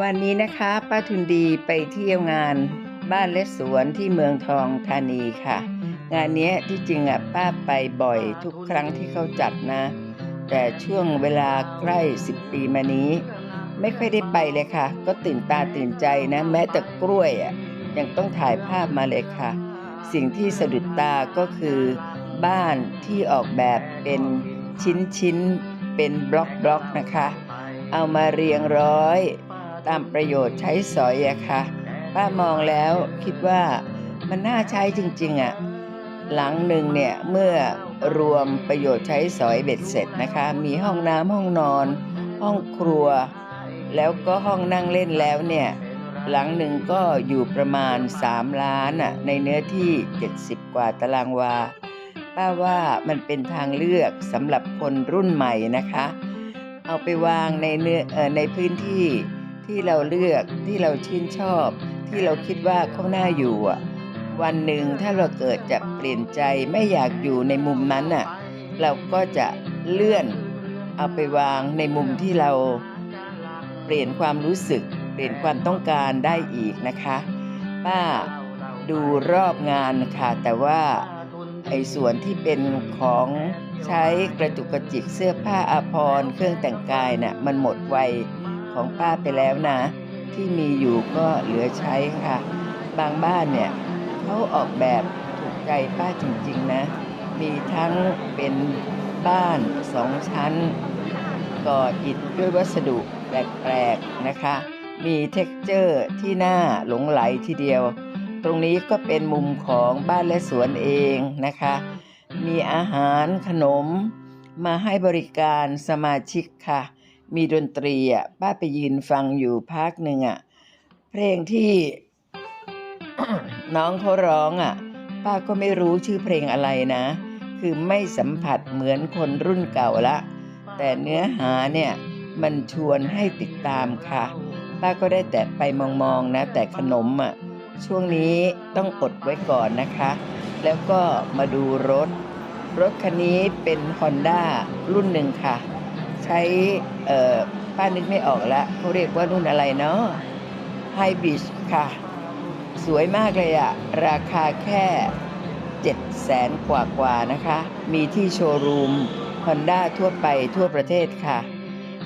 วันนี้นะคะป้าทุนดีไปเที่ยวงานบ้านและสวนที่เมืองทองธานีค่ะ งานนี้ที่จริงอะป้าไปบ่อยทุกครั้งที่เขาจัดนะ แต่ช่วงเวลาใกล้ 10 ปีมานี้ ไม่ค่อยได้ไปเลยค่ะ ก็ตื่นตาตื่นใจนะ แม้แต่กล้วยอะยังต้องถ่ายภาพมาเลยค่ะ สิ่งที่สะดุดตาก็คือบ้านที่ออกแบบเป็นชิ้นชิ้นเป็นบล็อกบล็อกนะคะ เอามาเรียงร้อย ตามประโยชน์ใช้สอยอะค่ะ ป้ามองแล้วคิดว่ามันน่าใช้จริงๆอะหลังหนึ่งเนี่ยเมื่อรวมประโยชน์ใช้สอยเบ็ดเสร็จนะคะ มีห้องน้ำห้องนอน ห้องครัว แล้วก็ห้องนั่งเล่นแล้วเนี่ยหลังหนึ่งก็อยู่ประมาณ 3 ล้านอะในเนื้อที่ 70 กว่าตารางวา ป้าว่ามันเป็นทางเลือกสำหรับคนรุ่นใหม่นะคะ เอาไปวางในเนื้อเออในพื้นที่ ที่เราเลือกที่เราชื่นชอบ ที่เราคิดว่าเขาน่าอยู่อะวันหนึ่งถ้าเราเกิดจะเปลี่ยนใจไม่อยากอยู่ในมุมนั้นอะเราก็จะเลื่อนเอาไปวางในมุมที่เราเปลี่ยนความรู้สึก เปลี่ยนความต้องการได้อีกนะคะป้าดูรอบงานค่ะแต่ว่าไอ้ส่วนที่เป็นของใช้กระจุกกระจิกเสื้อผ้าอาภรณ์เครื่องแต่งกายน่ะมันหมดวัย ของป้าไปแล้วนะ ที่มีอยู่ก็เหลือใช้ค่ะ บางบ้านเนี่ยเขาออกแบบถูกใจป้าจริง ๆ นะ มีทั้งเป็นบ้านสองชั้น ก่ออิฐด้วยวัสดุแปลกๆนะคะ มีเท็กเจอร์ที่น่าหลงไหลทีเดียว ตรงนี้ก็เป็นมุมของบ้านและสวนเองนะคะ มีอาหารขนมมาให้บริการสมาชิกค่ะ มีดนตรีอะป้าไปยืนฟังอยู่พักหนึ่งอะเพลงที่ น้องเขาร้องอะ ป้าก็ไม่รู้ชื่อเพลงอะไรนะ คือไม่สัมผัสเหมือนคนรุ่นเก่าละ แต่เนื้อหาเนี่ยมันชวนให้ติดตามค่ะ ป้าก็ได้แต่ไปมองๆนะ แต่ขนมอะช่วงนี้ต้องอดไว้ก่อนนะคะ แล้วก็มาดูรถ รถคันนี้เป็น Honda รุ่นหนึ่งค่ะ ใช้ เออป้านึกไม่ออกละเขาเรียกว่ารุ่นอะไรเนาะไฮบริดค่ะ สวยมากเลยอะราคาแค่7แสนกว่ากว่าๆนะคะ มีที่โชว์รูม Honda ทั่วไปทั่วประเทศค่ะ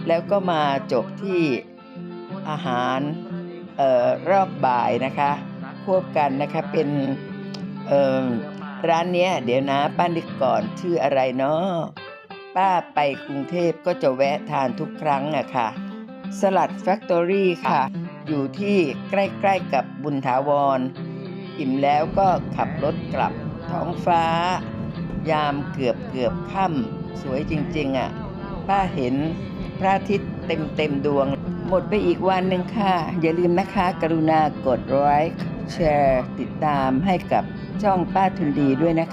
แล้วก็มาจบที่อาหารออรอบบ่ายนะคะ ควบกันนะคะเป็นร้านเนี้ยเดี๋ยวนะป้านึกก่อนชื่ออะไรเนาะ ป้าไปกรุงเทพก็จะแวะทานทุกครั้งอะค่ะ สลัดแฟคทอรี่ค่ะ อยู่ที่ใกล้ๆกับบุญถาวร อิ่มแล้วก็ขับรถกลับท้องฟ้า ยามเกือบเกือบค่ำสวยจริงๆอะ่ะ ป้าเห็นพระอาทิตย์เต็มเต็มๆดวง หมดไปอีกวันหนึ่งค่ะ อย่าลืมนะคะ กรุณากดไลค์แชร์ ติดตามให้กับช่องป้าทุนดีด้วยนะคะ